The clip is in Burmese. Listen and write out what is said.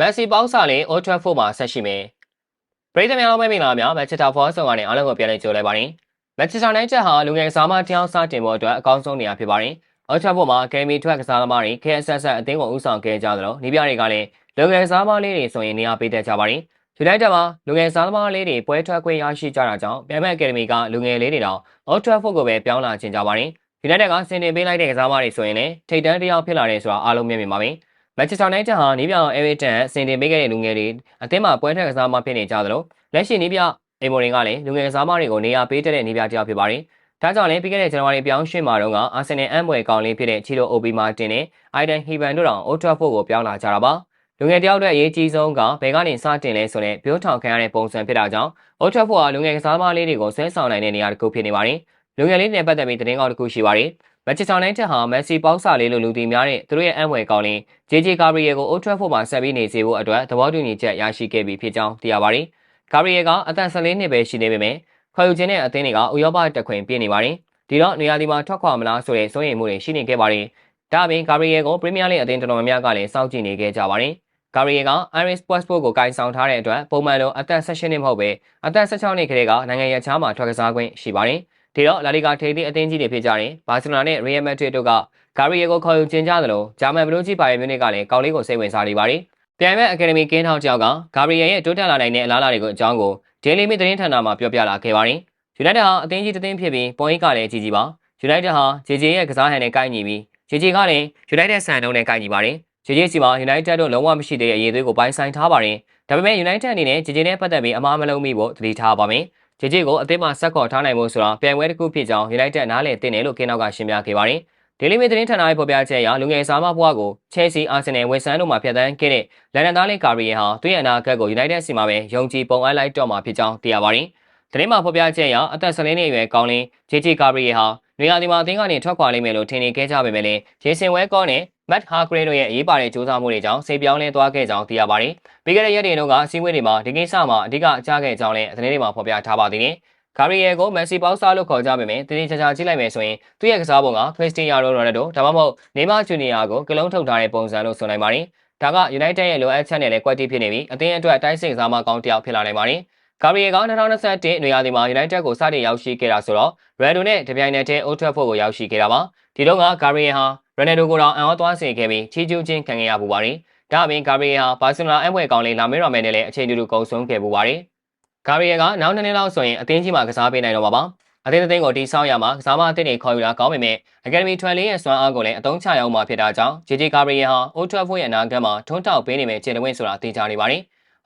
မက်ဆီပေါက်စာလေး Old Trafford မှာဆက်ရှိမယ်ပရိသတ်များလုံးပဲမင်္ဂလာပါများမက်ချက်တာဖော်ဆောင်ကနေအားလုံးကိုပြန်လည်ကြိုလိုက်ပါတယ်မက်ချက်တာနိုင်ချက်ဟာလူငယ်ကစားမတယောက်စတင်ဖို့အတွက်အကောင်းဆုံးနေရာဖြစ်ပါတယ် Old Trafford မှာကယ်မီထွက်ကစားသမားတွေ KSS အသင်းကိုဦးဆောင်ခဲ့ကြသလိုနီးပြတွေကလည်းလူငယ်ကစားသမားလေးတွေဆိုရင်နေရာပေးတတ်ကြပါတယ်ယူနိုက်တက်မှာလူငယ်စားသမားလေးတွေပွဲထွက်ခွင့်ရရှိကြတာကြောင့်ပြန်မဲ့အကယ်ဒမီကလူငယ်လေးတွေတော့ Old Trafford ကိုပဲပြောင်းလာခြင်းကြပါတယ်။ယူနိုက်တက်ကစင်တင်ပေးလိုက်တဲ့ကစားသမားတွေဆိုရင်လည်းထိတ်တန်းတစ်ယောက်ဖြစ်လာတယ်ဆိုတာအားလုံးမြင်မြင်ပါပဲ။ မန်ချက်စတာယူနိုက်တက်ဟာနီးပြောင်အဲဗီတန်စင်တင်ပေးခဲ့တဲ့လူငယ်တွေအသင်းမှာပွဲထွက်ကစားသမားဖြစ်နေကြသလိုလက်ရှိနီးပြောင်အေမိုရင်ကလည်းလူငယ်ကစားသမားတွေကိုနေရာပေးတဲ့နီးပြတစ်ယောက်ဖြစ်ပါတယ်။ဒါကြောင့်လည်းပြီးခဲ့တဲ့ဇန်နဝါရီပြောင်းရွှေ့မှာတော့ကအာဆင်နယ်အမ်ဘွယ်ကောင်လေးဖြစ်တဲ့ချီလိုအိုဘီမာတင်နဲ့အိုင်ဒန်ဟီဗန်တို့တောင် Old Trafford ကိုပြောင်းလာကြတာပါ။လူငယ်တယောက်အတွက်အရေးကြီးဆုံးကဘယ်ကနေစတင်လဲဆိုတဲ့ပြောထောင်ခံရတဲ့ပုံစံဖြစ်တာကြောင့် Old Trafford ဟာလူငယ်ကစားသမားလေးတွေကိုဆွဲဆောင်နိုင်တဲ့နေရာတစ်ခုဖြစ်နေပါတယ်။ လူငယ်လေးတွေနဲ့ပတ်သက်ပြီးသတင်းကောင်းတစ်ခုရှိပါတယ်။ Manchester United ဟာ Messi ပေါက်စာလေးလိုလူတီများတဲ့သူတို့ရဲ့အံ့ဖွယ်ကောင်းလင်း JJ Gabriel ကို Old Trafford မှာဆက်ပြီးနေစေဖို့အတွက်သဘောတူညီချက်ရရှိခဲ့ပြီးဖြစ်ကြောင်းသိရပါတယ်။ Gabriel ကအသက်14နှစ်ပဲရှိနေပေမဲ့ခေါ်ယူခြင်းတဲ့အသင်းတွေကဥရောပတက်ခွင်ပြည့်နေပါတယ်။ဒီတော့နေရာဒီမှာထွက်ခွာမလားဆိုတဲ့စိုးရိမ်မှုတွေရှိနေခဲ့ပါတယ်။ဒါ့အပြင် Gabriel ကို Premier League အသင်းတော်တော်များများကလည်းစောင့်ကြည့်နေခဲ့ကြပါတယ်။ Gabriel က Iris Passport ကိုကင်ဆောင်ထားတဲ့အတွက်ပုံမှန်လိုအသက်16နှစ်မဟုတ်ပဲအသက်16နှစ်ကလေးကနိုင်ငံရပ်ခြားမှာထွက်ကစားခွင့်ရှိပါတယ်။ ဒီတော့လာလီဂါထိပ်သီးအသင်းကြီးတွေဖြစ်ကြတဲ့ဘာစီလိုနာနဲ့ Real Madrid တို့က Gabriel ကိုခေါ်ယူခြင်းကြသလိုဂျာမန်ဘလူးကြီးပါရီမြူနစ်ကလည်းကောင်းလေးကိုစိတ်ဝင်စားနေပါတယ်။ပြန်မဲ့ Academy ကင်းထောက်ကြောက်က Gabriel ရဲ့တိုးတက်လာနိုင်တဲ့အလားအလာတွေကိုအကြောင်းကို Daily Mail သတင်းဌာနမှာပြောပြလာခဲ့ပါတယ်။ United ဟာအသင်းကြီးတစ်သင်းဖြစ်ပြီးပုံရိပ်ကလည်းကြီးကြီးပါ။ United ဟာ JJ ရဲ့ကစားဟန်နဲ့ကိုက်ညီပြီး JJ ကလည်း United ဆန်တုံးနဲ့ကိုက်ညီပါတယ်။ JJ စီမှာ United တို့လုံးဝမရှိသေးတဲ့အရေးသွေးကိုပိုင်ဆိုင်ထားပါတယ်။ဒါပေမဲ့ United အနေနဲ့ JJ နဲ့ပတ်သက်ပြီးအမှားမလုံးမိဖို့တတိထားပါမယ်။ JJ ကိုအသင်းမှာဆက်ခေါ်ထားနိုင်ဖို့ဆိုတာပြန်ပွဲတစ်ခုဖြစ်ကြောင်း United နားလည်သိတယ်လို့ကင်းနောက်ကရှင်းပြခဲ့ပါတယ်။ Daily Mail သတင်းဌာနရဲ့ဖော်ပြချက်အရလူငယ်စားမဘွားကို Chelsea, Arsenal, West Ham တို့မှဖြတ်သန်းခဲ့တဲ့လန်ဒန်သားလေးကာရီယယ်ဟာသူ့ရဲ့အနာဂတ်ကို United စီမှာပဲယုံကြည်ပုံအပ်လိုက်တော့မှာဖြစ်ကြောင်းသိရပါတယ်။သတင်းမှာဖော်ပြချက်အရအသက်14နှစ်အရွယ်ကောင်းလင်း JJ ကာရီယယ်ဟာနေရာဒီမှာအသင်းကနေထွက်ခွာလိမ့်မယ်လို့ထင်နေခဲ့ကြပေမဲ့လည်းဂျေဆင်ဝဲကောနဲ့ Matt Hargreaves တို့ရဲ့အရေးပါတဲ့စူးစမ်းမှုတွေကြောင့်စိတ်ပြောင်းလဲသွားခဲ့ကြောင်းသိရပါတယ်။ပြီးခဲ့တဲ့ရက်တွေတုန်းကအစည်းအဝေးတွေမှာဒီကိစ္စမှာအဓိကအကြခဲ့ကြောင်းလည်းသတင်းတွေမှာဖော်ပြထားပါသေးတယ်။ဂါရီယယ်ကိုမက်ဆီပေါက်စားလို့ခေါ်ကြပေမဲ့တည်တည်ချာချာကြည့်လိုက်မယ်ဆိုရင်သူ့ရဲ့ကစားပုံကခရစ္စတီယာနိုရိုနယ်ဒိုဒါမှမဟုတ်နေမာဂျူနီယာကိုကလုံးထုတ်ထားတဲ့ပုံစံလို့ဆိုနိုင်ပါတယ်။ဒါက United ရဲ့လိုအပ်ချက်နဲ့လည်းကွက်တီဖြစ်နေပြီးအသင်းအတွက်တိုက်စစ်ကစားမကောင်းတစ်ယောက်ဖြစ်လာနိုင်ပါတယ်။ဂါရီယယ်က2021နွေရာသီမှာ United ကိုစတင်ရောက်ရှိခဲ့တာဆိုတော့ Redo နဲ့တပြိုင်နက်တည်း Old Trafford ကိုရောက်ရှိခဲ့တာပါ။ဒီတော့ကဂါရီယယ်ဟာ ရနယ်ဒိုကိုတောင်အံ့ဩသွားစေခဲ့ပြီးချီးကျူးခြင်းခံခဲ့ရပူပါတယ်။ဒါ့အပြင်ဂါရီယယ်ဟာဘာစီလိုနာအပွဲကောင်လေးလာမေးရမယ်နဲ့လည်းအချိန်တူတူကုံဆုံးခဲ့ပူပါတယ်။ဂါရီယယ်ကနောက်နှစ်နှစ်လောက်ဆိုရင်အသင်းကြီးမှာကစားပေးနိုင်တော့မှာပါ။အသင်းအသင်းကိုတီးဆောက်ရမှာကစားမအသင်းတွေခေါ်ယူတာကောင်းပေမဲ့ Academy 12ရဲ့စွမ်းအားကိုလည်းအသုံးချရအောင်မှာဖြစ်တာကြောင့် JJ ဂါရီယယ်ဟာ Old Trafford ရဲ့အနာဂတ်မှာထွန်းတောက်ပေးနိုင်မယ့်ခြေတဝင်းဆိုတာသိကြနေပါတယ်။